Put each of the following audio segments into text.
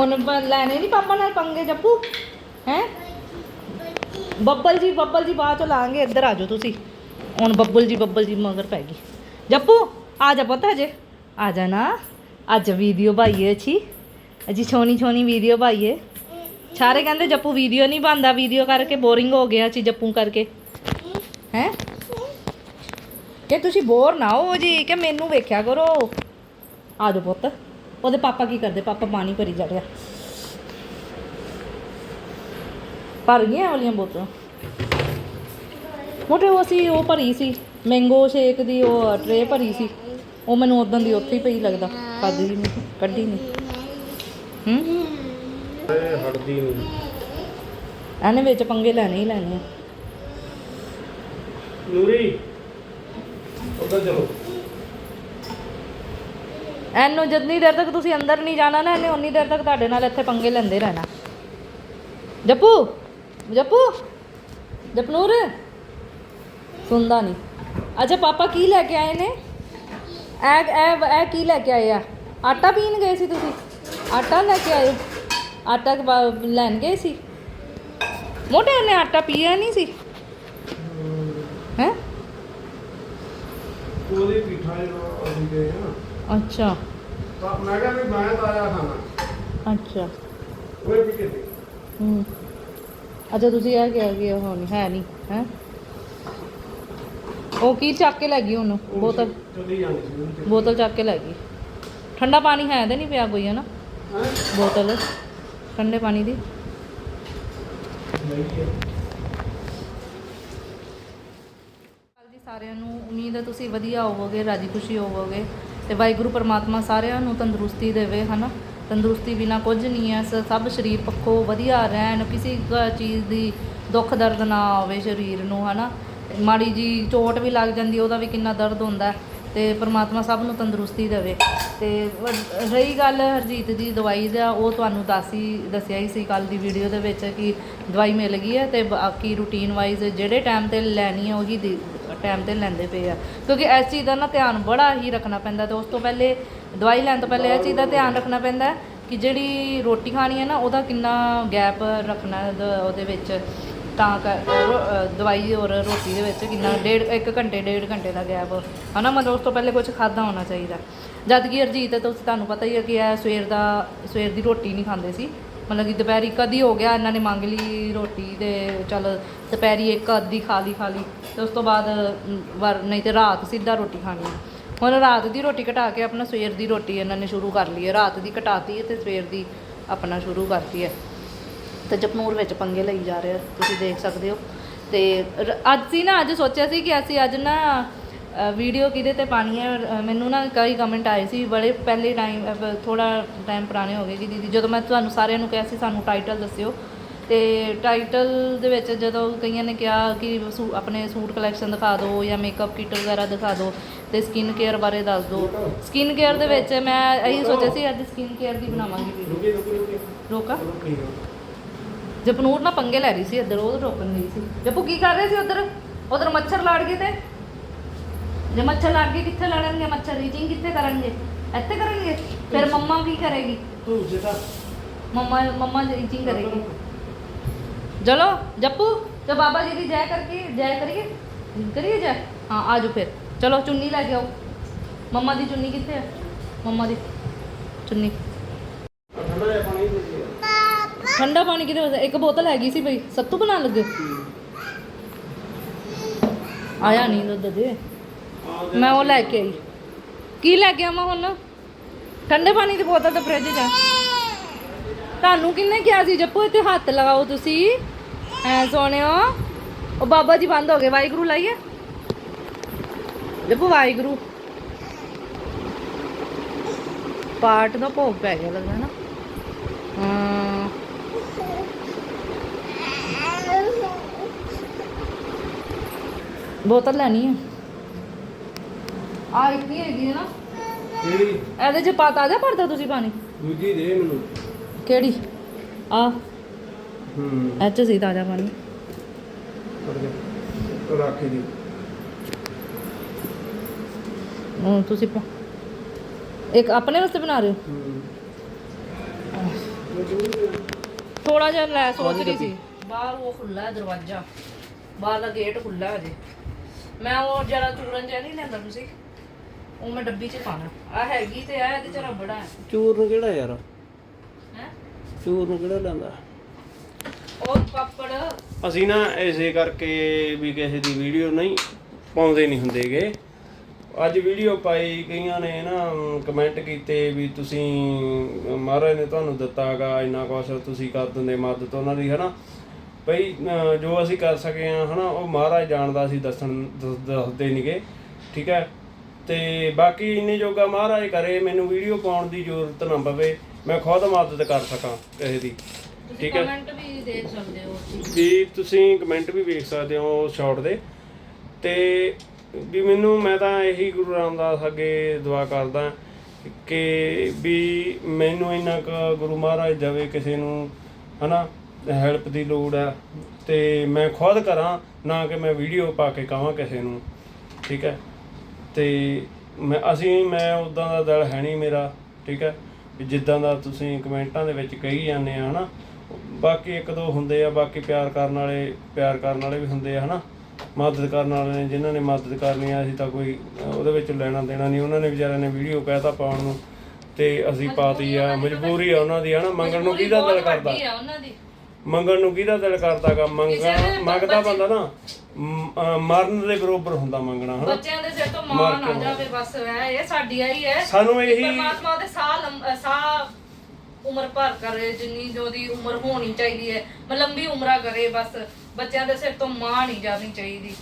ਹੁਣ ਬ- ਲੈਣੇ ਨਹੀਂ ਪਾਪਾ ਨਾਲ ਪੰਗੇ ਜੱਪੂ? ਹੈ? ਬੱਬਲ ਜੀ ਬੱਬਲ ਜੀ ਬਾਅਦ ਚ ਲਾਂਗੇ, ਇੱਧਰ ਆ ਜਾਓ ਤੁਸੀਂ। ਹੁਣ ਬੱਬਲ ਜੀ ਬੱਬਲ ਜੀ ਮਗਰ ਪੈ ਗਈ। ਜੱਪੂ, ਆ ਜਾ ਪੁੱਤ ਹਜੇ। ਆ ਜਾ ਨਾ। ਅੱਜ ਵੀਡੀਓ ਪਾਈਏ ਅੱਛੀ। ਅਜੀ ਛੋਣੀ ਛੋਣੀ ਵੀਡੀਓ ਪਾਈਏ ਸਾਰੇ ਕਹਿੰਦੇ ਜੱਪੂ ਵੀਡੀਓ ਨਹੀਂ ਬਣਦਾ, ਵੀਡੀਓ ਕਰਕੇ ਬੋਰਿੰਗ ਹੋ ਗਿਆ ਸੀ ਜੱਪੂ ਕਰਕੇ। ਹੈ? ਕਿ ਤੁਸੀਂ ਬੋਰ ਨਾ ਹੋ ਜੀ, ਕਿ ਮੈਨੂੰ ਵੇਖਿਆ ਕਰੋ। ਆ ਜਾਓ ਪੁੱਤ। ਉਹਦੇ ਪਾਪਾ ਕੀ ਕਰਦੇ? ਪਾਪਾ ਪਾਣੀ ਭਰੀ ਜਾ ਭਰ ਗਈਆਂ ਵਾਲੀਆਂ ਬੋਤਲਾਂ? ਮੋਟੇ, ਉਹ ਸੀ ਉਹ ਭਰੀ ਸੀ। ਮੈਂਗੋ ਸ਼ੇਕ ਦੀ ਉਹ ਟਰੇ ਭਰੀ ਸੀ। ਉਹ ਮੈਨੂੰ ਉਦੋਂ ਦੀ ਉੱਥੇ ਹੀ ਪਈ ਲੱਗਦਾ। ਖਾਦੀ ਨਹੀਂ, ਕੱਢੀ ਨਹੀਂ। ਹੂੰ? ਇਹ ਨਹੀਂ ਇਹਨੇ ਵਿੱਚ ਪੰਗੇ ਲੈਣੇ ਹੀ ਲੈਣੇ ਨੂਰੀ, ਉਧਰ ਚਲੋ। ਇਹਨੂੰ ਜਿੰਨੀ ਦੇਰ ਤੱਕ ਤੁਸੀਂ ਅੰਦਰ ਨਹੀਂ ਜਾਣਾ ਨਾ ਇਹਨੇ ਉਨੀ ਦੇਰ ਤੱਕ ਤੁਹਾਡੇ ਨਾਲ ਇੱਥੇ ਪੰਗੇ ਲੈਂਦੇ ਰਹਿਣਾ। ਜੱਪੂ ਜੱਪੂ, ਜਪਨੂਰ। ਸੁਣਦਾ ਨਹੀਂ। ਅੱਛਾ, ਪਾਪਾ ਕੀ ਲੈ ਕੇ ਆਏ ਨੇ? ਇਹ ਇਹ ਇਹ ਕੀ ਲੈ ਕੇ ਆਏ ਆ? ਆਟਾ ਪੀਣ ਗਏ ਸੀ ਤੁਸੀਂ? ਆਟਾ ਲੈ ਕੇ ਆਏ? ਆਟਾ ਲੈਣ ਗਏ ਸੀ? ਮੋਟੇ ਨੇ ਆਟਾ ਪੀਆ ਨਹੀਂ ਸੀ? ਹੈ? ਉਹਦੇ ਪੀਠਾ ਜਿਹੜਾ ਅਸੀਂ ਗਏ ਨਾ ਅੱਛਾ। ਤਾਂ ਮੈਂ ਕਿਹਾ ਵੀ ਮੈਂ ਤਾਂ ਆਇਆ ਖਾਣਾ। ਅੱਛਾ। ਉਹ ਵੀ ਕਿਤੇ ਹੂੰ। ਅੱਛਾ ਤੁਸੀਂ ਇਹ ਕਿਹਾ ਕਿ ਉਹ ਨਹੀਂ ਹੈ ਨਹੀਂ ਹੈ। ਉਹ ਕੀ ਚੱਕ ਕੇ ਲੈ ਗਈ ਉਹਨੂੰ? ਬੋਤਲ? ਚਲੀ ਜਾਂਦੀ ਸੀ ਬੋਤਲ ਚੱਕ ਕੇ ਲੈ ਗਈ। ਠੰਡਾ ਪਾਣੀ ਹੈ ਤੇ ਨਹੀਂ ਪਿਆ ਕੋਈ ਹੈ ਨਾ? ਹੈਂ? ਬੋਤਲ। ਠੰਡੇ ਪਾਣੀ ਦੀ। ਨਹੀਂ ਹੈ। ਜੀ ਸਾਰਿਆਂ ਨੂੰ ਉਮੀਦ ਹੈ ਤੁਸੀਂ ਵਧੀਆ ਹੋਵੋਗੇ ਰਾਜੀ ਖੁਸ਼ੀ ਹੋਵੋਗੇ। ਤੇ ਵਾਹਿਗੁਰੂ ਪਰਮਾਤਮਾ ਸਾਰਿਆਂ ਨੂੰ ਤੰਦਰੁਸਤੀ ਦੇਵੇ, ਹਨਾ? ਤੰਦਰੁਸਤੀ ਬਿਨਾ ਕੁਝ ਨਹੀਂ ਹੈ ਸ- ਸਭ ਸਰੀਰ ਪੱਖੋਂ ਵਧੀਆ ਰਹਿਣ, ਕਿਸੇ ਕ- ਚੀਜ਼ ਦੀ ਦੁੱਖ ਦਰਦ ਨਾ ਆਵੇ ਸਰੀਰ ਨੂੰ, ਹਨਾ? ਮਾੜੀ ਜੀ ਚੋਟ ਵੀ ਲੱਗ ਜਾਂਦੀ, ਉਹਦਾ ਵੀ ਕਿੰਨਾ ਦਰਦ ਹੁੰਦਾ ਹੈ ਤੇ ਪਰਮਾਤਮਾ ਸਭ ਨੂੰ ਤੰਦਰੁਸਤੀ ਦੇਵੇ। ਤੇ ਵ- ਰਹੀ ਗੱਲ ਹਰਜੀਤ ਦੀ ਦਵਾਈ ਦਾ, ਉਹ ਤੁਹਾਨੂੰ ਦੱਸੀ ਦੱਸਿਆ ਹੀ ਸੀ ਕੱਲ ਦੀ ਵੀਡੀਓ ਦੇ ਵਿੱਚ ਕਿ ਦਵਾਈ ਮਿਲ ਗਈ ਹੈ ਤੇ ਬਾਕੀ ਰੂਟੀਨ ਵਾਈਜ਼ ਜਿਹੜੇ ਟਾਈਮ ਤੇ ਲੈਣੀ ਹੈ ਉਹੀ ਟਾਈਮ ਤੇ ਲੈਂਦੇ ਪਏ ਆ। ਕਿਉਂਕਿ ਇਸ ਚੀਜ਼ ਦਾ ਨਾ ਧਿਆਨ ਬੜਾ ਹੀ ਰੱਖਣਾ ਪੈਂਦਾ ਤੇ ਉਸ ਤੋਂ ਪਹਿਲੇ ਦਵਾਈ ਲੈਣ ਤੋਂ ਪਹਿਲੇ ਇਹ ਚੀਜ਼ ਦਾ ਧਿਆਨ ਰੱਖਣਾ ਪੈਂਦਾ ਕਿ ਜਿਹੜੀ ਰੋਟੀ ਖਾਣੀ ਹੈ ਨਾ, ਉਹਦਾ ਕਿੰਨਾ ਗੈਪ ਰੱਖਣਾ ਉਹਦੇ ਵਿੱਚ। ਤਾਂ ਕਰ- ਦਵਾਈ ਔਰ ਰੋਟੀ ਦੇ ਵਿੱਚ ਕਿੰਨਾ ਡੇਢ, ਇੱਕ ਘੰਟੇ, ਡੇਢ ਘੰਟੇ ਦਾ ਗੈਪ ਹਨਾ, ਮਤਲਬ ਉਸ ਤੋਂ ਪਹਿਲੇ ਕੁਝ ਖਾਦਾ ਹੋਣਾ ਚਾਹੀਦਾ। ਜਦ ਕਿ ਹਰਜੀਤ ਤਾਂ ਤੁਹਾਨੂੰ ਪਤਾ ਹੀ ਹੈ ਕਿ ਇਹ ਸਵੇਰ ਦਾ, ਸਵੇਰ ਦੀ ਰੋਟੀ ਨਹੀਂ ਖਾਂਦੇ ਸੀ। ਮਤਲਬ ਕਿ ਦੁਪਹਿਰੀ ਕਦੀ ਹੋ ਗਿਆ, ਇਹਨਾਂ ਨੇ ਮੰਗ ਲਈ ਰੋਟੀ ਤੇ ਚੱਲ ਦੁਪਹਿਰੀ ਇੱਕ ਅੱਧੀ ਖਾ ਲਈ ਖਾ ਲਈ ਤੇ ਉਸ ਤੋਂ ਬਾਅਦ ਵਰ, ਨਹੀਂ ਤੇ ਰਾਤ ਸਿੱਧਾ ਰੋਟੀ ਖਾਣੀ ਹੈ। ਹੁਣ ਰਾਤ ਦੀ ਰੋਟੀ ਘਟਾ ਕੇ ਆਪਣਾ ਸਵੇਰ ਦੀ ਰੋਟੀ ਇਹਨਾਂ ਨੇ ਸ਼ੁਰੂ ਕਰ ਲਈ ਹੈ ਰਾਤ ਦੀ ਘਟਾਤੀ ਹੈ ਤੇ ਸਵੇਰ ਦੀ ਆਪਣਾ ਸ਼ੁਰੂ ਕਰਤੀ ਹੈ ਤੇ ਜਪਨੂਰ ਵਿੱਚ ਪੰਗੇ ਲਈ ਜਾ ਰਹੇ ਆ, ਤੁਸੀਂ ਦੇਖ ਸਕਦੇ ਹੋ। ਤੇ ਰ- ਅੱਜ ਸੀ ਨਾ, ਅੱਜ ਸੋਚਿਆ ਸੀ ਕਿ ਅਸੀਂ ਅੱਜ ਨਾ ਵੀਡੀਓ ਕਿਹਦੇ ਤੇ ਪਾਣੀ ਹੈ? ਮੈਨੂੰ ਨਾ ਕਈ ਕਮੈਂਟ ਆਏ ਸੀ ਬੜੇ ਪਹਿਲੇ ਟਾਈਮ ਥੋੜਾ ਟਾਈਮ ਪੁਰਾਣੇ ਹੋ ਗਏ ਕਿ ਦੀਦੀ ਜਦੋਂ ਮੈਂ ਤੁਹਾਨੂੰ ਸਾਰਿਆਂ ਨੂੰ ਕਿਹਾ ਸੀ ਸਾਨੂੰ ਟਾਈਟਲ ਦੱਸਿਓ। ਤੇ ਟਾਈਟਲ ਦੇ ਵਿੱਚ ਜਦੋਂ ਕਈਆਂ ਨੇ ਕਿਹਾ ਕਿ ਸੂ- ਆਪਣੇ ਸੂਟ ਕਲੈਕਸ਼ਨ ਦਿਖਾ ਦਿਓ ਜਾਂ ਮੇਕਅਪ ਕਿੱਟ ਵਗੈਰਾ ਦਿਖਾ ਦਿਓ ਤੇ ਸਕਿਨ ਕੇਅਰ ਬਾਰੇ ਦੱਸ ਦਿਓ ਸਕਿਨ ਕੇਅਰ ਦੇ ਵਿੱਚ ਮੈਂ ਇਹੀ ਸੋਚਿਆ ਸੀ ਅੱਜ ਸਕਿਨ ਕੇਅਰ ਦੀ ਬਣਾਵਾਂਗੀ ਵੀਡੀਓ ਰੁਕੀ ਰੁਕੀ। ਰੁਕੀ? ਰੋਕਾ ਰੁਕੀ। ਜਪਨੂਰ ਨਾ ਪੰਗੇ ਲੈ ਰਹੀ ਸੀ ਇੱਧਰ ਉਹ ਰੋਕਣ ਗਈ ਸੀ। ਜਪੂ ਕੀ ਕਰ ਰਹੇ ਸੀ ਉਧਰ? ਉਧਰ ਮੱਛਰ ਲੜ ਗਏ ਤੇ? ਜੇ ਮੱਛਰ ਲੜ ਗਏ ਕਿੱਥੇ ਲੜਨਗੇ ਮੱਛਰ? ਰੀਚਿੰਗ ਕਿੱਥੇ ਕਰਨਗੇ? ਇੱਥੇ ਕਰਨਗੇ? ਫਿਰ ਮੰਮਾ ਕੀ ਕਰੇਗੀ? ਤੂੰ ਜਿੱਦਾਂ ਮੰਮਾ ਮੰਮਾ ਰੀਚਿੰਗ ਕਰੇਗੀ। ਚਲੋ ਜੱਪੂ ਤੇ ਬਾਬਾ ਜੀ ਦੀ ਜੈ ਕਰਕੇ ਜੈ ਕਰੀਏ? ਕਰੀਏ ਜੈ? ਹਾਂ ਆਜੋ ਫਿਰ। ਚਲੋ ਚੁੰਨੀ ਲੈ ਕੇ ਆਓ। ਮੰਮਾ ਦੀ ਚੁੰਨੀ ਕਿੱਥੇ ਹੈ ਮੰਮਾ ਦੀ ਚੁੰਨੀ। ਠੰਡਾ ਜਿਹਾ ਪਾਣੀ ਦੇ ਦੇ ਠੰਡਾ ਪਾਣੀ ਕਿਹਦੇ ਵਾਸਤੇ ਇੱਕ ਬੋਤਲ ਹੈਗੀ ਸੀ ਬਈ। ਮੈਂ ਉਹ ਲੈ ਕੇ ਆਈ। ਕੀ ਲੈ ਕੇ ਆਵਾਂ ਹੁਣ? ਠੰਡੇ ਪਾਣੀ ਦੀ ਬੋਤਲ ਤਾਂ ਫ੍ਰਿਜ 'ਚ ਆ ਤੁਹਾਨੂੰ ਕਿੰਨੇ ਕਿਹਾ ਸੀ, ਜੱਪੂ, ਇੱਥੇ ਹੱਥ ਲਗਾਓ ਤੁਸੀਂ। ਐ ਸੋਹਣਿਓ। ਉਹ ਬਾਬਾ ਜੀ ਬੰਦ ਹੋ ਗਏ, ਵਾਹਿਗੁਰੂ ਲਾਈਏ। ਜੱਪੂ, ਵਾਹਿਗੁਰੂ। ਪਾਠ ਦਾ ਭੋਗ ਪੈ ਗਿਆ ਲੱਗਦਾ ਨਾ। ਹਾਂ। ਬੋਤਲ ਲੈਣੀ ਹੈ ਆ ਇਤਨੀ ਹੈਗੀ ਹੈ ਨਾ। ਕਿਹੜੀ? ਇਹਦੇ ਚ ਪਾ ਤਾਜ਼ਾ ਭਰਦਾ ਤੁਸੀਂ ਪਾਣੀ? ਦੂਜੀ ਦੇ ਮੈਨੂੰ। ਕਿਹੜੀ? ਆ। ਹੂੰ। ਇਹ ਚ ਸੀ ਤਾਜ਼ਾ ਪਾਣੀ। ਫੜ ਜਾ ਰੱਖ ਦੀ। ਹੁਣ ਤੁਸੀਂ ਪਾ- ਇੱਕ ਆਪਣੇ ਵਾਸਤੇ ਬਣਾ ਰਹੇ ਹੋ? ਹੂੰ। ਥੋੜਾ ਜਿਹਾ ਲੈ ਸੋਚ ਰਹੀ ਸੀ। ਬਾਹਰ ਉਹ ਖੁੱਲਾ ਹੈ ਦਰਵਾਜ਼ਾ। ਬਾਹਰ ਦਾ ਗੇਟ ਖੁੱਲਾ ਹੈ ਅਜੇ ਮੈਂ ਉਹ ਜਰਾ ਚੂਰਨ ਜਿਹਾ ਨਹੀਂ ਲੈਂਦਾ ਤੁਸੀਂ। ਉਹ ਮੈਂ ਡੱਬੀ 'ਚ ਪਾਣਾ ਆ ਹੈਗੀ ਤੇ ਆ ਇਹਦੇ ਚ ਰਬੜਾ ਹੈ ਚੂਰ ਨੂੰ ਕਿਹੜਾ ਯਾਰ? ਹੈਂ? ਚੂਰ ਨੂੰ ਕਿਹੜਾ ਲੈਂਦਾ ਉਹ ਪਾਪੜ। ਅਸੀਂ ਨਾ ਐਸੇ ਕਰਕੇ ਵੀ ਕਿਸੇ ਦੀ ਵੀਡੀਓ ਨਹੀਂ ਪਾਉਂਦੇ ਨਹੀਂ ਹੁੰਦੇਗੇ। ਅੱਜ ਵੀਡੀਓ ਪਾਈ ਕਈਆਂ ਨੇ ਨਾ ਕਮੈਂਟ ਕੀਤੇ ਵੀ ਤੁਸੀਂ ਮਹਾਰਾਜ ਨੇ ਤੁਹਾਨੂੰ ਦਿੱਤਾਗਾ ਇੰਨਾ ਕੁਛ ਤੁਸੀਂ ਕਰ ਦਿੰਦੇ ਮਦਦ ਉਹਨਾਂ ਦੀ ਹਨਾ? ਭਈ ਜੋ ਅਸੀਂ ਕਰ ਸਕੇ ਆ ਹਨਾ ਉਹ ਮਹਾਰਾਜ ਜਾਣਦਾ ਅਸੀਂ ਦੱਸਣ ਦੱਸ- ਦੱਸਦੇ ਨਹੀਂਗੇ ਠੀਕ ਹੈ? ਤੇ ਬਾਕੀ ਇੰਨੇ ਜੋਗਾ ਮਹਾਰਾਜ ਕਰੇ ਮੈਨੂੰ ਵੀਡੀਓ ਪਾਉਣ ਦੀ ਜ਼ਰੂਰਤ ਨਾ ਪਵੇ ਮੈਂ ਖੁਦ ਮਦਦ ਕਰ ਸਕਾਂ ਕਿਸੇ ਦੀ। ਠੀਕ ਹੈ। ਕਮੈਂਟ ਵੀ ਦੇਖ ਸਕਦੇ ਹੋ ਵੀ ਤੁਸੀਂ ਕਮੈਂਟ ਵੀ ਵੇਖ ਸਕਦੇ ਹੋ ਸ਼ਾਰਟ ਦੇ। ਤੇ ਵੀ ਮੈਨੂੰ ਮੈਂ ਤਾਂ ਇਹੀ ਗੁਰੂ ਰਾਮਦਾਸ ਅੱਗੇ ਦੁਆ ਕਰਦਾ ਕਿ ਵੀ ਮੈਨੂੰ ਇੰਨਾ ਕੁ ਗੁਰੂ ਮਹਾਰਾਜ ਦੇਵੇ ਕਿਸੇ ਨੂੰ ਹਨਾ ਹੈਲਪ ਦੀ ਲੋੜ ਆ ਤੇ ਮੈਂ ਖੁਦ ਕਰਾਂ ਨਾ ਕਿ ਮੈਂ ਵੀਡੀਓ ਪਾ ਕੇ ਕਹਾਂ ਕਿਸੇ ਨੂੰ। ਠੀਕ ਹੈ? ਤੇ ਮੈਂ ਅਸੀਂ ਮੈਂ ਉਦਾਂ ਦਾ ਦਿਲ ਹੈ ਨਹੀਂ ਮੇਰਾ ਠੀਕ ਹੈ? ਵੀ ਜਿੱਦਾਂ ਦਾ ਤੁਸੀਂ ਕਮੈਂਟਾਂ ਦੇ ਵਿੱਚ ਕਹੀ ਜਾਂਦੇ ਆ ਹਨਾ? ਬਾਕੀ ਇੱਕ ਦੋ ਹੁੰਦੇ ਆ ਬਾਕੀ ਪਿਆਰ ਕਰਨ ਵਾਲੇ ਪਿਆਰ ਕਰਨ ਵਾਲੇ ਵੀ ਹੁੰਦੇ ਆ ਹਨਾ? ਮਦਦ ਕਰਨ ਵਾਲੇ ਨੇ ਜਿਨ੍ਹਾਂ ਨੇ ਮਦਦ ਕਰਨੀ ਆ ਅਸੀਂ ਤਾਂ ਕੋਈ ਉਹਦੇ ਵਿੱਚ ਲੈਣਾ ਦੇਣਾ ਨਹੀਂ। ਉਹਨਾਂ ਨੇ ਵਿਚਾਰਿਆਂ ਨੇ ਵੀਡੀਓ ਕਹਿਤਾ ਪਾਉਣ ਨੂੰ ਤੇ ਅਸੀਂ ਪਾਤੀ ਆ ਮਜਬੂਰੀ ਆ ਉਹਨਾਂ ਦੀ ਹਨਾ? ਮੰਗਣ ਨੂੰ ਕਿਹਦਾ ਦਿਲ ਕਰਦਾ? ਵੱਡੀ ਆ ਉਹਨਾਂ ਦੀ। ਮੰਗਣ ਨੂੰ ਕਿਹਦਾ ਦਿਲ ਕਰਦਾਗਾ ਕਿਸੇ ਮੰਗਣ ਦੇ ਮੰਗਦਾ ਬੰਦਾ ਨਾ ਮ- ਅਹ, ਮਰਨ ਦੇ ਬਰੋਬਰ ਹੁੰਦਾ ਮੰਗਣਾ ਹਨਾ? ਬੱਚਿਆਂ ਦੇ ਸਿਰ ਤੋਂ ਮਾਂ ਨਾ ਜਾਵੇ ਬਸ ਇਹ ਇਹ ਸਾਡੀ ਆਈ ਹੈ। ਸਾਨੂੰ ਇਹੀ ਪਰਮਾਤਮਾ ਦੇ ਸਾਹ ਲੰਮ- ਅਹ ਸਾਹ ਉਮਰ ਭਰ ਕਰੇ ਜਿੰਨੀ ਜੋ ਦੀ ਉਮਰ ਹੋਣੀ ਚਾਹੀਦੀ ਹੈ ਮੈਂ ਲੰਬੀ ਉਮਰਾਂ ਕਰੇ ਬਸ ਬੱਚਿਆਂ ਦੇ ਸਿਰ ਤੋਂ ਮਾਂ ਨਹੀਂ ਜਾਣੀ ਚਾਹੀਦੀ।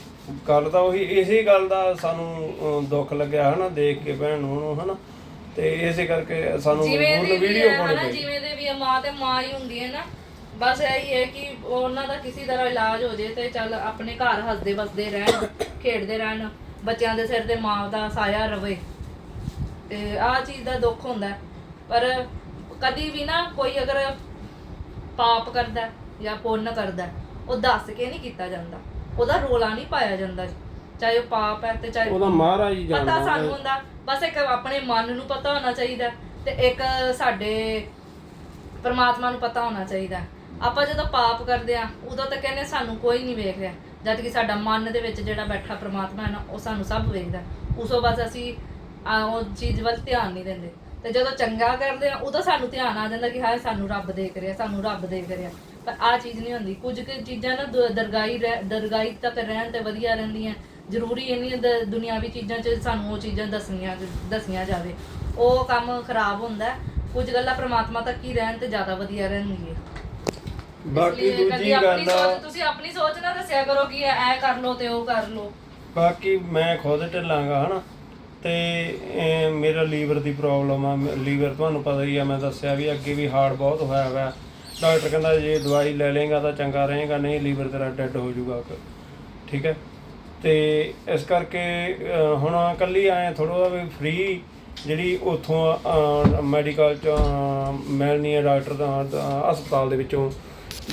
ਗੱਲ ਤਾਂ ਉਹੀ ਇਸੇ ਗੱਲ ਦਾ ਸਾਨੂੰ ਅਹ, ਦੁੱਖ ਲੱਗਿਆ ਹਨਾ ਦੇਖ ਕੇ ਭੈਣ ਨੂੰ ਉਹਨੂੰ ਹਨਾ? ਤੇ ਇਸੇ ਕਰਕੇ ਸਾਨੂੰ ਜਿਵੇਂ ਦੀ ਵੀ ਵੀਡੀਓ ਹੈ ਪਾਉਣੀ ਹਨਾ ਪਈ ਜਿਵੇਂ ਦੇ ਵੀ ਹੈ, ਮਾਂ ਤੇ ਮਾਂ ਹੀ ਹੁੰਦੀ ਹੈ ਨਾ। ਬਸ ਇਹੀ ਹੈ ਕਿ ਉਹਨਾਂ ਦਾ ਕਿਸੇ ਤਰ੍ਹਾਂ ਇਲਾਜ ਹੋ ਜੇ ਤੇ ਚੱਲ ਆਪਣੇ ਘਰ ਹੱਸਦੇ ਵਸਦੇ ਰਹਿਣ ਖੇਡਦੇ ਰਹਿਣ ਬੱਚਿਆਂ ਦੇ ਸਿਰ ਤੇ ਮਾਂ ਦਾ ਸਾਇਆ ਰਵੇ। ਤੇ ਆਹ ਚੀਜ਼ ਦਾ ਦੁੱਖ ਹੁੰਦਾ। ਪਰ ਕਦੀ ਵੀ ਨਾ ਕੋਈ ਅਗਰ ਪਾਪ ਕਰਦਾ ਜਾਂ ਪੁੰਨ ਕਰਦਾ ਉਹ ਦੱਸ ਕੇ ਨਹੀਂ ਕੀਤਾ ਜਾਂਦਾ। ਉਹਦਾ ਰੋਲਾ ਨਹੀਂ ਪਾਇਆ ਜਾਂਦਾ। ਚਾਹੇ ਉਹ ਪਾਪ ਹੈ ਤੇ ਚਾਹੇ ਉਹਦਾ ਮਹਾਰਾਜ ਹੀ ਪਤਾ ਜਾਣਦਾ ਸਾਨੂੰ ਹੁੰਦਾ। ਬਸ ਇੱਕ ਆਪਣੇ ਮਨ ਨੂੰ ਪਤਾ ਹੋਣਾ ਚਾਹੀਦਾ ਤੇ ਇੱਕ ਸਾਡੇ ਪਰਮਾਤਮਾ ਨੂੰ ਪਤਾ ਹੋਣਾ ਚਾਹੀਦਾ। ਆਪਾਂ ਜਦੋਂ ਪਾਪ ਕਰਦੇ ਆ ਉਦੋਂ ਤਾਂ ਕਹਿੰਦੇ ਸਾਨੂੰ ਕੋਈ ਨਹੀਂ ਵੇਖ ਰਿਹਾ। ਜਦ ਕਿ ਸਾਡਾ ਮਨ ਦੇ ਵਿੱਚ ਜਿਹੜਾ ਬੈਠਾ ਪਰਮਾਤਮਾ ਹੈ ਨਾ ਉਹ ਸਾਨੂੰ ਸਭ ਵੇਖਦਾ। ਉਸੋਂ ਬਸ ਅਸੀਂ ਆ, ਉਹ ਚੀਜ਼ ਵੱਲ ਧਿਆਨ ਨਹੀਂ ਦਿੰਦੇ। ਤੇ ਜਦੋਂ ਚੰਗਾ ਕਰਦੇ ਆ ਉਦੋਂ ਸਾਨੂੰ ਧਿਆਨ ਆ ਜਾਂਦਾ ਕਿ ਹਾਏ ਸਾਨੂੰ ਰੱਬ ਦੇਖ ਰਿਹਾ ਸਾਨੂੰ ਰੱਬ ਦੇਖ ਰਿਹਾ। ਪਰ ਆ ਚੀਜ਼ ਨਹੀਂ ਹੁੰਦੀ। ਕੁਝ ਕੁ ਚੀਜ਼ਾਂ ਨਾ ਦ- ਦਰਗਾਹੀ ਰਹਿ- ਦਰਗਾਹੀ ਤੱਕ ਰਹਿਣ ਤੇ ਵਧੀਆ ਰਹਿੰਦੀਆਂ। ਜ਼ਰੂਰੀ ਇਹ ਨਹੀਂ ਦ- ਦੁਨਿਆਵੀ ਚੀਜ਼ਾਂ 'ਚ ਸਾਨੂੰ ਉਹ ਚੀਜ਼ਾਂ ਦੱਸਣੀਆਂ ਦੱਸੀਆਂ ਜਾਵੇ। ਉਹ ਕੰਮ ਖਰਾਬ ਹੁੰਦਾ। ਹੈ। ਕੁਝ ਗੱਲਾਂ ਪ੍ਰਮਾਤਮਾ ਤੱਕ ਹੀ ਰਹਿਣ ਤੇ ਜ਼ਿਆਦਾ ਵਧੀਆ ਰਹਿੰਦੀ ਹੈ ਬਾਕੀ ਇਸ ਲਈ ਦੂਜੀ ਆਪਣੀ ਗੱਲ ਆ। ਸੋਚ ਤੁਸੀਂ ਆਪਣੀ ਸੋਚ ਨਾ ਦੱਸਿਆ ਕਰੋ ਕਿ ਐ ਕਰ ਲੋ ਤੇ ਉਹ ਕਰ ਲੋ ਬਾਕੀ ਮੈਂ ਖੁਦ ਢਿੱਲਾਂਗਾ ਹਨਾ? ਤੇ ਇਹ ਮੇਰਾ ਲੀਵਰ ਦੀ ਪ੍ਰੋਬਲਮ ਆ। ਲੀਵਰ ਤੁਹਾਨੂੰ ਪਤਾ ਹੀ ਆ ਮੈਂ ਦੱਸਿਆ ਵੀ ਅੱਗੇ ਵੀ ਹਾਰਡ ਬਹੁਤ ਹੋਇਆ ਹੋਇਆ ਡਾਕਟਰ ਕਹਿੰਦਾ ਜੇ ਦਵਾਈ ਲੈ ਲੇਗਾ ਤਾਂ ਚੰਗਾ ਰਹੇਗਾ ਨਹੀਂ ਲੀਵਰ ਤੇਰਾ ਡੈੱਡ ਹੋ ਜਾਊਗਾ। ਠੀਕ ਹੈ? ਤੇ ਇਸ ਕਰਕੇ ਅਹ, ਹੁਣ ਕੱਲੀ ਆਏ ਥੋੜਾ ਵੀ ਫ੍ਰੀ ਜਿਹੜੀ ਉਥੋਂ ਮੈਡੀਕਲ ਚ ਅਹ, ਮਿਲਣੀ ਹੈ ਡਾਕਟਰ ਦਾ ਦਾ ਹਸਪਤਾਲ ਦੇ ਵਿੱਚੋਂ।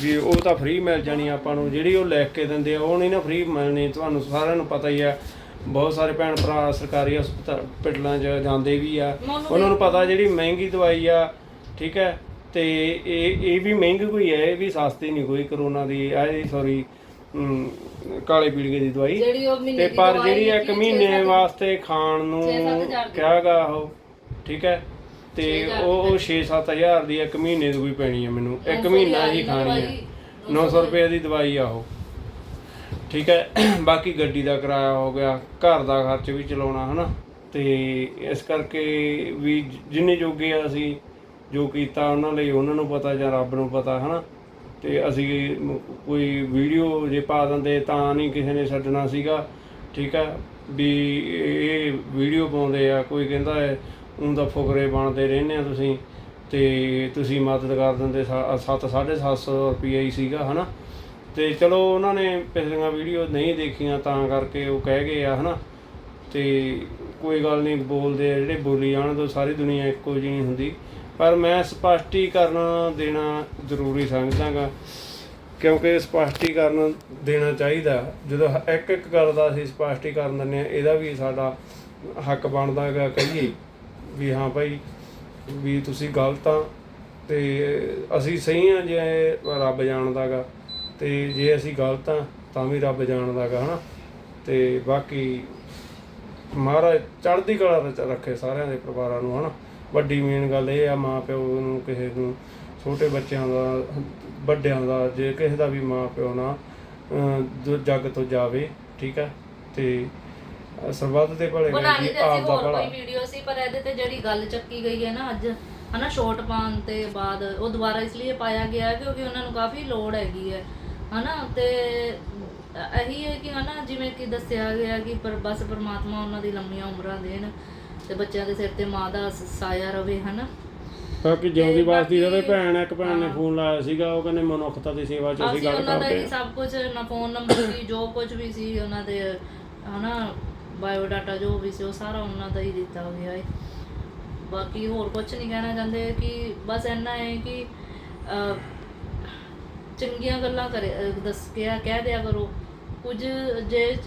ਵੀ ਉਹ ਤਾਂ ਫ੍ਰੀ ਮਿਲ ਜਾਣੀ ਆਪਾਂ ਨੂੰ ਜਿਹੜੀ ਉਹ ਲਿਖ ਕੇ ਦਿੰਦੇ ਆ ਉਹ ਨਹੀਂ ਨਾ ਫ੍ਰੀ ਮਿਲਣੀ ਤੁਹਾਨੂੰ ਸਾਰਿਆਂ ਨੂੰ ਪਤਾ ਹੀ ਆ। ਬਹੁਤ ਸਾਰੇ ਭੈਣ ਭਰਾ ਸਰਕਾਰੀ ਹਸਪਤਾਲਾਂ 'ਚ ਜਾਂਦੇ ਵੀ ਆ। ਉਹਨਾਂ ਨੂੰ ਪਤਾ ਜਿਹੜੀ ਮਹਿੰਗੀ ਦਵਾਈ ਆ ਠੀਕ ਹੈ? ਤੇ ਇਹ ਇਹ ਵੀ ਮਹਿੰਗੀ ਕੋਈ ਹੈ ਇਹ ਵੀ ਸਸਤੀ ਨਹੀਂ ਕੋਈ ਕਰੋਨਾ ਦੀ ਇਹ ਸੌਰੀ ਕਾਲੇ ਪੀਲੀਏ ਦੀ ਦਵਾਈ। ਤੇ ਪਰ ਜਿਹੜੀ ਇੱਕ ਮਹੀਨੇ ਵਾਸਤੇ ਖਾਣ ਨੂੰ। ਕਿਹਾਗਾ ਉਹ ਠੀਕ ਹੈ? ਤੇ ਉਹ 6-7000 ਦੀ ਇੱਕ ਮਹੀਨੇ ਦੀ ਕੋਈ ਪੈਣੀ ਹੈ ਮੈਨੂੰ। ਇੱਕ 900 ਮਹੀਨਾ ਹੀ ਖਾਣੀ ਹੈ। ਦਵਾਈ, 900 ਰੁਪਏ ਦੀ ਦਵਾਈ ਆ ਉਹ। ਠੀਕ ਹੈ ਬਾਕੀ ਗੱਡੀ ਦਾ ਕਿਰਾਇਆ ਹੋ ਗਿਆ ਘਰ ਦਾ ਖਰਚ ਵੀ ਚਲਾਉਣਾ ਹਨਾ? ਤੇ ਇਸ ਕਰਕੇ ਵੀ ਜਿੰਨੇ ਜੋਗੇ ਆ ਅਸੀਂ ਜੋ ਕੀਤਾ ਉਹਨਾਂ ਲਈ ਉਹਨਾਂ ਨੂੰ ਪਤਾ ਜਾਂ ਰੱਬ ਨੂੰ ਪਤਾ ਹਨਾ? ਤੇ ਅਸੀਂ ਕੋਈ ਵੀਡੀਓ ਜੇ ਪਾ ਦਿੰਦੇ ਤਾਂ ਨਹੀਂ ਕਿਸੇ ਨੇ ਛੱਡਣਾ ਸੀਗਾ। ਠੀਕ ਹੈ ਵੀ ਇਹ ਵੀਡੀਓ ਪਾਉਂਦੇ ਆ ਕੋਈ ਕਹਿੰਦਾ ਹੈ ਉਹ ਤਾਂ ਫੁਕਰੇ ਬਣਦੇ ਰਹਿੰਦੇ ਆ ਤੁਸੀਂ। ਤੇ ਤੁਸੀਂ ਮਦਦ ਕਰ ਦਿੰਦੇ 7 750 ਰੁਪਏ ਹੀ ਸੀਗਾ, ਹਨਾ? ਤੇ ਚਲੋ ਉਹਨਾਂ ਨੇ ਪਿਛਲੀਆਂ ਵੀਡੀਓ ਨਹੀਂ ਦੇਖੀਆਂ ਤਾਂ ਕਰਕੇ ਉਹ ਕਹਿ ਗਏ ਆ, ਹਨਾ? ਤੇ ਕੋਈ ਗੱਲ ਨਹੀਂ, ਬੋਲਦੇ ਆ ਜਿਹੜੇ ਬੋਲੀ ਜਾਣ ਤੋਂ ਸਾਰੀ ਦੁਨੀਆ ਇੱਕੋ ਜਿਹੀ ਨਹੀਂ ਹੁੰਦੀ। ਪਰ ਮੈਂ ਸਪਸ਼ਟੀਕਰਨ ਦੇਣਾ ਜ਼ਰੂਰੀ ਸਮਝਦਾਗਾ, ਕਿਉਂਕਿ ਸਪਸ਼ਟੀਕਰਨ ਦੇਣਾ ਚਾਹੀਦਾ। ਜਦੋਂ ਇੱਕ ਇੱਕ ਗੱਲ ਦਾ ਅਸੀਂ ਸਪਸ਼ਟੀਕਰਨ ਦਿੰਦੇ ਆ, ਇਹਦਾ ਵੀ ਸਾਡਾ ਹੱਕ ਬਣਦਾ ਹੈਗਾ ਕਹੀਏ। ਵੀ ਹਾਂ ਭਾਈ, ਵੀ ਤੁਸੀਂ ਗਲਤ ਆ ਤੇ ਅਸੀਂ ਸਹੀ ਆ ਜੇ ਰੱਬ ਜਾਣਦਾਗਾ ਤੇ ਜੇ ਅਸੀਂ ਗਲਤ ਆ ਤਾਂ ਵੀ ਰੱਬ ਜਾਣਦਾਗਾ, ਹਨਾ? ਤੇ ਬਾਕੀ ਮਹਾਰਾਜ ਚੜ੍ਹਦੀ ਕਲਾ ਵਿੱਚ ਰੱਖੇ ਸਾਰਿਆਂ ਦੇ ਪਰਿਵਾਰਾਂ ਨੂੰ, ਹਨਾ? ਵੱਡੀ ਮੇਨ ਗੱਲ ਇਹ ਆ ਮਾਂ ਪਿਓ ਨੂੰ, ਕਿਸੇ ਨੂੰ, ਛੋਟੇ ਬੱਚਿਆਂ ਦਾ, ਵੱਡਿਆਂ ਦਾ, ਜੇ ਕਿਸੇ ਦਾ ਵੀ ਮਾਂ ਪਿਓ ਨਾ ਜੱਗ ਤੋਂ ਜਾਵੇ, ਠੀਕ ਹੈ ਤੇ ਸਰਬੱਤ ਦੇ ਭਲੇ ਬਣਾਣੀ ਲਈ ਤੇ ਆਪ ਅਸੀਂ ਦਾ ਹੋਰ ਭਲਾ। ਕੋਈ ਵੀਡੀਓ ਸੀ ਪਰ ਇਹਦੇ ਤੇ ਜਿਹੜੀ ਗੱਲ ਚੱਕੀ ਗਈ ਹੈ ਨਾ ਅੱਜ ਹਨਾ ਸ਼ੋਰਟ ਪਾਉਣ ਤੇ ਬਾਅਦ ਉਹ ਦੁਬਾਰਾ ਇਸ ਲਈ ਪਾਇਆ ਗਿਆ ਹੈ ਕਿਉਂਕਿ ਉਹਨਾਂ ਨੂੰ ਕਾਫੀ ਲੋੜ ਹੈਗੀ ਹੈ ਹਨਾ ਤੇ ਅ- ਇਹੀ ਹੈ ਕਿ ਹਨਾ ਜਿਵੇਂ ਕਿ ਦੱਸਿਆ ਗਿਆ ਕਿ ਪਰ ਬਸ ਪ੍ਰਮਾਤਮਾ ਉਹਨਾਂ ਦੀ ਲੰਮੀਆਂ ਉਮਰਾਂ ਦੇਣ ਤੇ ਬੱਚਿਆਂ ਦੇ ਸਿਰ ਤੇ ਮਾਂ ਦਾ ਸ- ਸਾਇਆ ਰਵੇ ਹਨਾ। ਬਾਕੀ ਜਿਉਂਦੀ ਵਾਸਤੀ ਬਾਕੀ- ਉਹਦੇ ਭੈਣ ਇੱਕ ਭੈਣ ਨੇ ਫੋਨ ਲਾਇਆ ਸੀਗਾ ਉਹ ਕਹਿੰਦੇ ਮਨੁੱਖਤਾ ਦੀ ਸੇਵਾ 'ਚ ਅਸੀਂ ਅਸੀਂ ਗੱਲ ਉਹਨਾਂ ਦਾ ਕਰਦੇ ਹੀ ਸਭ ਕੁਝ ਨਾ ਫੋਨ ਨੰਬਰ ਸੀ ਜੋ ਕੁਝ ਵੀ ਸੀ ਉਹਨਾਂ ਦੇ ਹਨਾ ਬਾਇਓ ਡਾਟਾ ਜੋ ਵੀ ਸੀ ਉਹ ਸਾਰਾ ਉਹਨਾਂ ਦਾ ਹੀ ਦਿੱਤਾ ਗਿਆ ਹੈ ਬਾਕੀ ਹੋਰ ਕੁਝ ਨਹੀਂ ਕਹਿਣਾ ਚਾਹੁੰਦੇ ਕਿ ਬਸ ਇੰਨਾ ਹੈ ਕਿ ਚੰਗੀਆਂ ਗੱਲਾਂ ਕਰੇ ਅਹ, ਦੱਸ ਕਿਹਾ ਕਹਿ ਦਿਆ ਕਰੋ। ਕੁਝ ਜੇ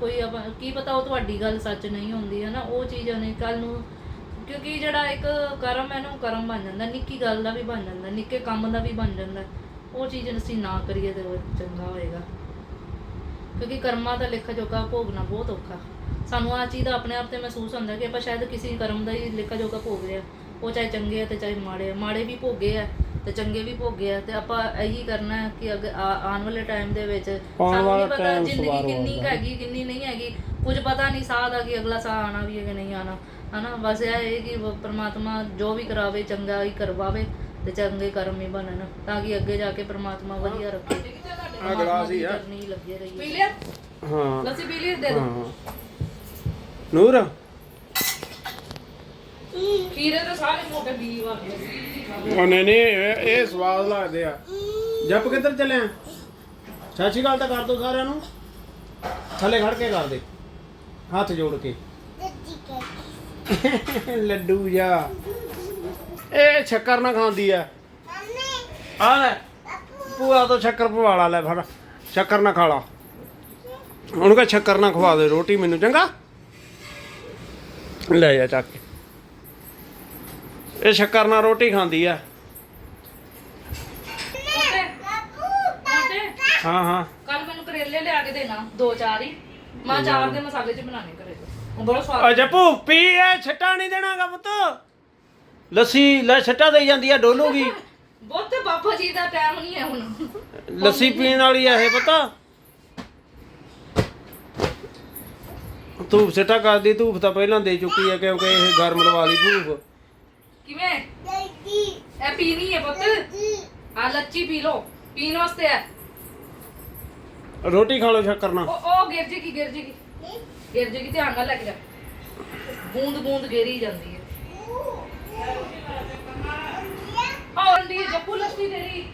ਕੋਈ ਆਪਾਂ ਕੀ ਪਤਾ ਉਹ ਤੁਹਾਡੀ ਗੱਲ ਸੱਚ ਨਹੀਂ ਹੁੰਦੀ ਹੈ ਨਾ ਉਹ ਚੀਜ਼ ਉਹਨੇ ਕੱਲ ਨੂੰ ਕਿਉਂਕਿ ਜਿਹੜਾ ਇੱਕ ਕਰਮ ਹੈ ਨਾ ਉਹ ਕਰਮ ਬਣ ਜਾਂਦਾ ਨਿੱਕੀ ਗੱਲ ਦਾ ਵੀ ਬਣ ਜਾਂਦਾ ਨਿੱਕੇ ਕੰਮ ਦਾ ਵੀ ਬਣ ਜਾਂਦਾ। ਉਹ ਚੀਜ਼ ਅਸੀਂ ਨਾ ਕਰੀਏ ਤੇ ਚੰਗਾ ਹੋਏਗਾ। ਕਿਉਂਕਿ ਕਰਮਾਂ ਦਾ ਲੇਖਾ ਜੋਗਾ ਭੋਗਣਾ ਬਹੁਤ ਔਖਾ। ਸਾਨੂੰ ਆ ਚੀਜ਼ ਦਾ ਆਪਣੇ ਆਪ ਤੇ ਮਹਿਸੂਸ ਹੁੰਦਾ ਕਿ ਆਪਾਂ ਸ਼ਾਇਦ ਕਿਸੇ ਕਰਮ ਦਾ ਹੀ ਲੇਖਾ ਜੋਖਾ ਭੋਗ ਰਹੇ ਆ ਉਹ ਚਾਹੇ ਚੰਗੇ ਆ ਤੇ ਚਾਹੇ ਮਾੜੇ ਆ। ਮਾੜੇ ਵੀ ਭੋਗੇ ਆ ਤੇ ਚੰਗੇ ਵੀ ਭੋਗੇ ਆ ਤੇ ਆਪਾਂ ਇਹੀ ਕਰਨਾ ਹੈ ਕਿ ਅਗ ਆਉਣ ਵਾਲੇ ਟਾਈਮ ਦੇ ਵਿੱਚ ਸਾਨੂੰ ਨਹੀਂ ਪਤਾ ਜ਼ਿੰਦਗੀ ਕਿੰਨੀ ਹੈਗੀ ਕਿੰਨੀ ਨਹੀਂ ਹੈਗੀ। ਕੁਝ ਪਤਾ ਨਹੀਂ ਸਾਹ ਦਾ ਕਿ ਅਗਲਾ ਸਾਹ ਆਣਾ ਵੀ ਹੈ ਕਿ ਨਹੀਂ ਆਣਾ ਹਨਾ? ਬਸ ਇਹ ਹੈ ਕਿ ਪ੍ਰਮਾਤਮਾ ਜੋ ਵੀ ਕਰਾਵੇ ਚੰਗਾ ਹੀ ਕਰਵਾਵੇ ਤੇ ਚੰਗੇ ਕਰਮ ਹੀ ਬਣਨ ਤਾਂ ਕਿ ਅੱਗੇ ਜਾ ਕੇ ਪ੍ਰਮਾਤਮਾ ਵਧੀਆ ਰੱਖੇ। ਆ ਗਲਾਸ ਹੀ ਆ। ਨਹੀਂ ਲੱਗੇ ਰਹੀ ਪੀ ਲਿਆ? ਹਾਂ। ਲੱਸੀ ਪੀ ਲਈ ਦੇ ਦੋ ਹਾਂ। ਨੂਰ। ਖੀਰੇ ਤਾਂ ਸਾਰੇ ਮੋਟੇ ਬੀ ਵਾਲੇ ਉਹ ਨਹੀਂ ਨਹੀਂ ਇਹ ਇਹ ਸਵਾਦ ਲੱਗਦੇ ਆ। ਜੱਪ ਕਿੱਧਰ ਚੱਲਿਆ ਸਤਿ ਸ਼੍ਰੀ ਅਕਾਲ ਤਾਂ ਕਰ ਦੋ ਸਾਰਿਆਂ ਨੂੰ। ਥੱਲੇ ਖੜ ਕੇ ਕਰ ਦੇ। ਹੱਥ ਜੋੜ ਕੇ। ਲੱਡੂ ਜਾ। ਇਹ ਸ਼ੱਕਰ ਨਾ ਖਾਂਦੀ ਆ। ਆ ਲੈ। ਪੂਆ ਤੋਂ ਸ਼ੱਕਰ ਪਵਾਲਾ ਲੈ ਫੜ। ਸ਼ੱਕਰ ਨਾ ਖਾ ਲਾ। ਉਹਨੂੰ ਕਹ ਸ਼ੱਕਰ ਨਾ ਖਵਾ ਦੇ ਰੋਟੀ ਮੈਨੂੰ ਚੰਗਾ? ਲੈ ਜਾ ਚੱਕ ਕੇ। ਇਹ ਸ਼ੱਕਰ ਨਾਲ ਰੋਟੀ ਖਾਂਦੀ ਆ। ਹਾਂ ਹਾਂ। ਕੱਲ ਮੈਨੂੰ ਕਰੇਲੇ ਲਿਆ ਕੇ ਦੇਣਾ ਦੋ ਚਾਰ ਹੀ। ਮੈਂ ਚਾਰ ਦੇ ਮਸਾਲੇ ਚ ਬਣਾਣੇ ਕਰੇਲੇ। ਉਹ ਬੜਾ ਆ ਸਵਾਦ ਜੱਪੂ ਪੀ ਇਹ ਛੱਟਾ ਨਹੀਂ ਦੇਣਾਗਾ ਪੁੱਤ। ਲੱਸੀ ਲੈ ਛੱਟਾ ਦੇਈ ਜਾਂਦੀ ਆ ਡੋਲੂਗੀ। ਬਹੁਤ ਬਾਬਾ ਜੀ ਦਾ ਟਾਈਮ ਨਹੀਂ ਹੈ ਹੁਣ। ਲੱਸੀ ਪੀਣ ਵਾਲੀ ਆ ਇਹ ਪਤਾ। ਧੂਪ ਛੱਟਾ ਕਰਦੀ ਧੂਪ ਤਾਂ ਪਹਿਲਾਂ ਦੇ ਚੁੱਕੀ ਆ ਕਿਉਂਕਿ ਇਹ ਗਰਮ ਲਵਾ ਲਈ ਧੂਪ ਕਿਵੇਂ? ਇਹ ਪੀਣੀ ਹੈ ਪੁੱਤ? ਆ ਲੱਚੀ ਪੀ ਲੋ ਪੀਣ ਵਾਸਤੇ ਹੈ ਰੋਟੀ ਖਾ ਲਓ ਸ਼ੱਕਰ ਨਾਲ। ਉਹ ਉਹ ਗਿਰ ਜੇਗੀ ਗਿਰ ਜੇਗੀ। ਗਿਰ ਜੇਗੀ ਧਿਆਨ ਨਾਲ ਲੈ ਕੇ ਜਾ। ਬੂੰਦ ਬੂੰਦ ਗੇਰੀ ਜਾਂਦੀ ਹੈ। ਔਰ ਦੀ ਜੱਪੂ ਲੱਸੀ ਤੇਰੀ।